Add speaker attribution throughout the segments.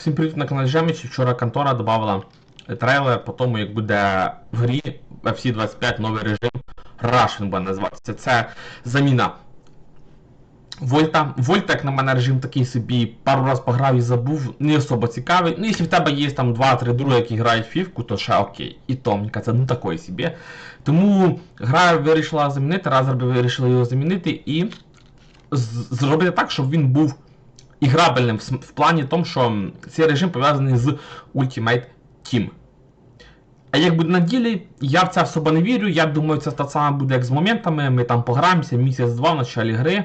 Speaker 1: Всім привіт на каналі Жемічі. Вчора контора додавала трейлер по тому, як буде в грі FC 25 новий режим Rush він буде називатися. Це заміна Вольта. Вольта, як на мене, режим такий собі, пару раз пограв і забув, не особо цікавий. Ну, якщо в тебе є там 2-3 друга, які грають фівку, то ще окей. І то, мені кажеться, ну такої собі. Тому гра вирішила замінити, Разерби вирішили його замінити і зробити так, щоб він був іграбельним в, в плані тому, що цей режим пов'язаний з Ultimate Team. А як буде на ділі, я в це особо не вірю. Я думаю, це те саме буде як з моментами. Ми там пограємося місяць-два в началі гри.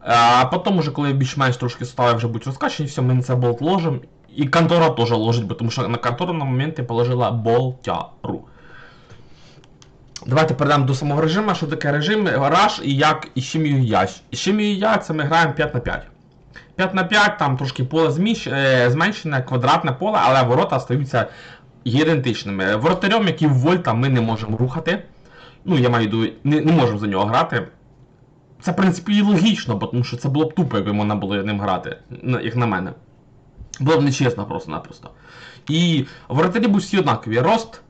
Speaker 1: А потім, уже, коли більш-менш трошки стали вже бути розкачені, все, ми на це болт ложимо. І контора теж ложить, бо тому що на контору на моменті положила болтяру. Давайте перейдемо до самого режиму. Що таке режим, раш і як і чим його я. І чим його я, це ми граємо 5 на 5. 5 на 5, там трошки поле зміщ, е, зменшене, квадратне поле, але ворота стаються ідентичними. Воротарем, який в вольта, ми не можемо рухати. Ну, я маю в не, не можемо за нього грати. Це, в принципі, і логічно, бо тому що це було б тупо, якби можна було ним грати, як на мене. Було б нечесно просто-напросто. І воротарі будуть всі однакові. Рост,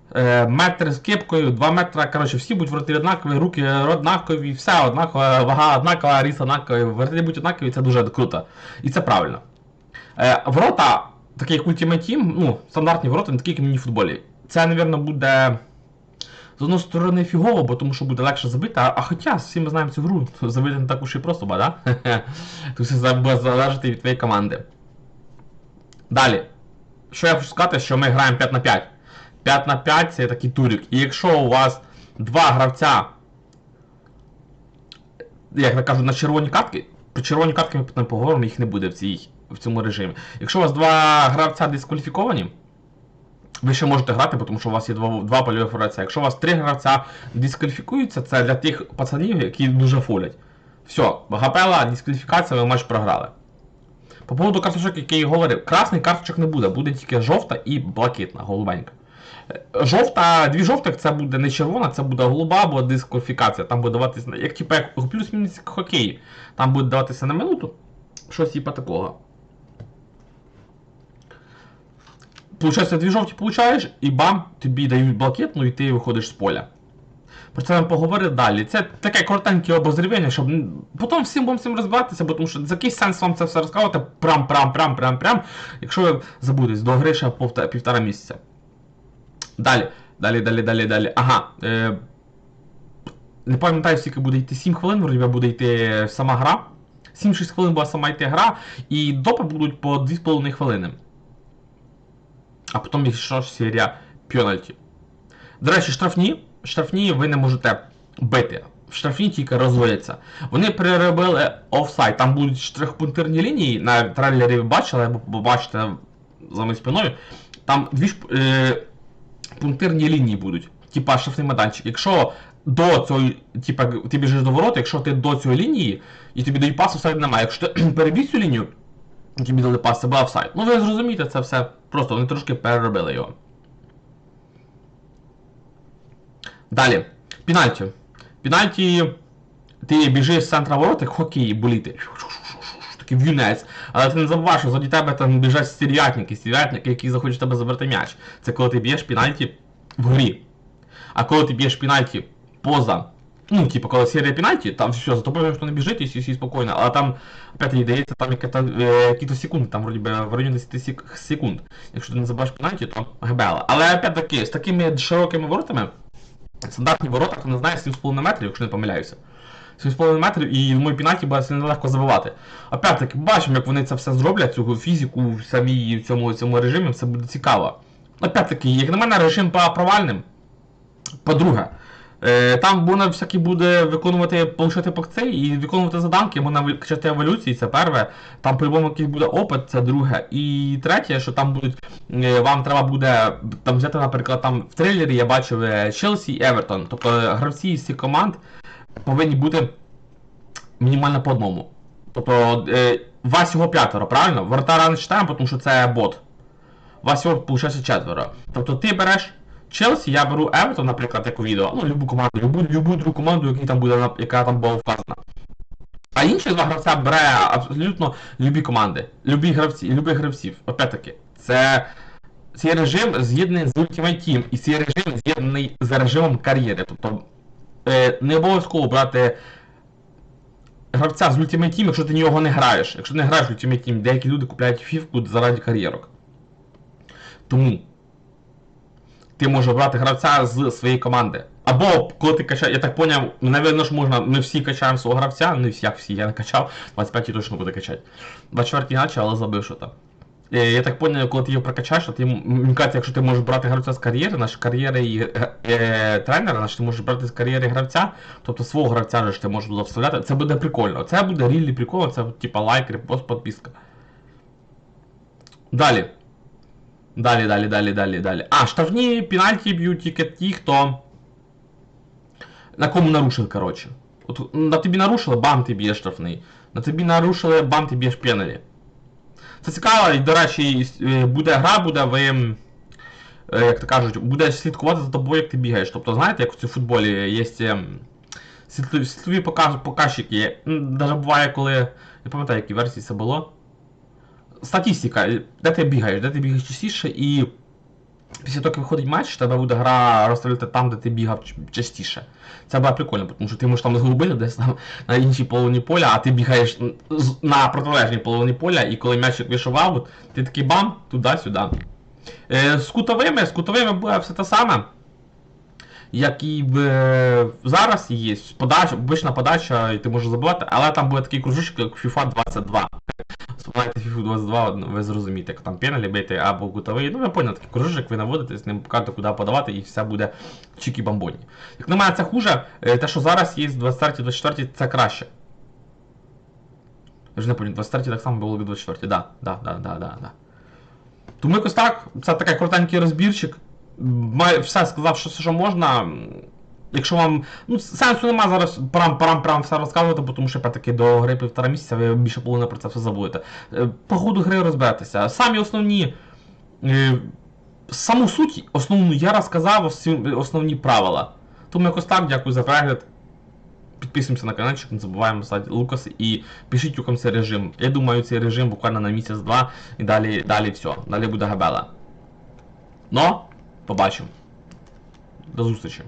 Speaker 1: метр з кепкою, 2 метри, коротше, всі будуть воротарі однакові, руки однакові, все однаково, вага однакова, ріс однаковий, воротарі будуть однакові, це дуже круто. І це правильно. Е, ворота, такі як Ultimate Team, ну, стандартні ворота, не такі, як в міні-футболі. Це, мабуть, буде. З одної сторони фігово, бо тому що буде легше забити, а, а хоча всі ми знаємо цю гру, забити не так уж і просто, ба, да? Тут все буде залежати від твоєї команди. Далі. Що я хочу сказати, що ми граємо 5 на 5. 5 на 5 це такий турік. І якщо у вас два гравця, як я кажу, на червоні катки, про червоні катки ми потім поговоримо, їх не буде в, цій, в цьому режимі. Якщо у вас два гравця дискваліфіковані, ви ще можете грати, тому що у вас є два, два польових гравця. Якщо у вас три гравця дискваліфікуються, це для тих пацанів, які дуже фолять. Все, гапела, дискваліфікація, ви матч програли. По поводу карточок, який я говорив, красний карточок не буде, буде тільки жовта і блакитна, голубенька. Жовта, дві жовтих це буде не червона, це буде голуба або дискваліфікація. Там буде даватися, як типу, як плюс-мінус хокей. Там буде даватися на минуту. Щось типа такого. Получається, дві жовті получаєш, і бам, тобі дають блакитну, і ти виходиш з поля. Про це ми поговоримо далі. Це таке коротеньке обозрівання, щоб потім всім будемо цим розбиратися, бо тому що за який сенс вам це все розказувати прям, прям, прям, прям, прям, якщо ви забудетесь до гри ще півтора місяця. Далі, далі, далі, далі, далі. Ага. Е, не пам'ятаю, скільки буде йти 7 хвилин, вроді буде йти сама гра. 7-6 хвилин буде сама йти гра, і допи будуть по 2,5 хвилини. А потім ще серія пенальті. До речі, штрафні. Штрафні ви не можете бити. Штрафні тільки розводяться. Вони переробили офсайд. Там будуть штрихпунктирні лінії. На трейлері ви бачили, або побачите за моєю спиною. Там дві е, пунктирні лінії будуть. Типа штрафний майданчик. Якщо до цієї, типа, ти біжиш до ворот, якщо ти до цієї лінії і тобі дають пас, офсайд немає. Якщо ти перебіг цю лінію, тобі дали пас, це був офсайд. Ну ви зрозумієте, це все просто вони трошки переробили його. Далі. Пенальті. Пенальті. Ти біжиш з центра ворот, як хокей боліти. Такий в'юнець. Але ти не забуваєш, що заді тебе там біжать стерв'ятники, стерв'ятники, які захочуть тебе забрати м'яч. Це коли ти б'єш пенальті в грі. А коли ти б'єш пенальті поза. Ну, типу, коли серія пенальті, там все, за тобою не біжить і всі, спокійно. Але там, опять дається там якісь секунди, там вроді би в районі 10 секунд. Якщо ти не забуваєш пенальті, то гебела. Але опять таки, з такими широкими воротами, стандартні ворота, хто не знає, 7,5 метрів, якщо не помиляюся. 7,5 метрів і мої пінаті буде сильно легко забивати. Опять таки, бачимо, як вони це все зроблять, цю фізику в самій в цьому, цьому режимі, це буде цікаво. Опять таки, як на мене, режим провальним. По-друге, е, там можна всякі буде виконувати, получати пакцей і виконувати заданки, можна качати еволюції, це перше. Там по-любому якийсь буде опит, це друге. І третє, що там будуть, е, вам треба буде там взяти, наприклад, там в трейлері я бачив е, Челсі і Евертон. Тобто гравці з цих команд повинні бути мінімально по одному. Тобто, е, вас всього п'ятеро, правильно? Вратара не читаємо, тому що це бот. Вас всього, виходить, четверо. Тобто ти береш Челсі, я беру Евертон, наприклад, як у відео, ну, любу команду, любу, любу другу команду, яка там буде, яка там була вказана. А інші два гравця бере абсолютно любі команди, любі гравці, любих гравців. Опять-таки, це цей режим з'єднаний з Ultimate Team, і цей режим з'єднаний з режимом кар'єри. Тобто е, не обов'язково брати гравця з Ultimate Team, якщо ти нього не граєш. Якщо ти не граєш в Ultimate Team, деякі люди купляють фівку заради кар'єрок. Тому ти можеш брати гравця з своєї команди. Або коли ти качаєш, я так поняв, навірно ж можна, ми всі качаємо свого гравця, не всі, як всі, я не качав, 25 точно буде качати. 24 іначе, але забив що там. Е, Я так поняв, коли ти його прокачаєш, ти, мені кажеться, якщо ти можеш брати гравця з кар'єри, наш кар'єри і е, е, тренера, значить ти можеш брати з кар'єри гравця, тобто свого гравця ж ти можеш туди вставляти. Це буде прикольно. Це буде рілі прикольно, це типа лайк, репост, підписка. Далі. Далі, далі, далі, далі, далі. А, штрафні пенальті б'ють тільки ті, хто. На кому нарушив, коротше. От на тобі нарушили, бам, ти б'єш штрафний. На тобі нарушили, бам, ти б'єш пеналі. Це цікаво, до речі, е, буде гра, буде ви. е, Як то кажуть, буде слідкувати за тобою, як ти бігаєш. Тобто, знаєте, як в футболі є світлові, світлові показчики. Навіть буває, коли. Не пам'ятаю, які версії це було. Статистика, де ти бігаєш, де ти бігаєш частіше, і після того, як виходить матч, тебе буде гра розстрілювати там, де ти бігав частіше. Це буде прикольно, тому що ти можеш там згубити десь там на іншій половині поля, а ти бігаєш на протилежній половині поля, і коли м'ячик вийшов аут, ти такий бам, туди-сюди. Е, з кутовими, з кутовими буде все те саме. Як і в, е, зараз є подача, обична подача, і ти можеш забивати, але там буде такий кружочок, як FIFA 22. Вспоминайте FIFA 22, ну, ви зрозумієте, як там пеналі бити або кутовий. Ну, ви поняли, такий кружочок, ви наводите, з ним покажете, куди подавати, і все буде чікі бамбоні. Як на мене, це хуже, е, те, що зараз є з 23-24, це краще. Я ж не пам'ятаю, 23 так само було як 24, да, да, да, да, да, да. Тому якось так, це такий коротенький розбірчик. Все сказав, що що можна. Якщо вам. Ну, сенсу нема зараз прям все розказувати, бо тому що таки до гри півтора місяця ви більше половини про це все забудете. Е, По ходу гри розберетеся. Самі основні. е, Саму суть основну я розказав основні правила. Тому якось так, дякую за перегляд. Підписуємося на каналчик, не забуваємо ставити лукаси і пишіть у цей режим. Я думаю, цей режим буквально на місяць-два і далі, далі все. Далі буде габела. Ну, побачимо. До зустрічі.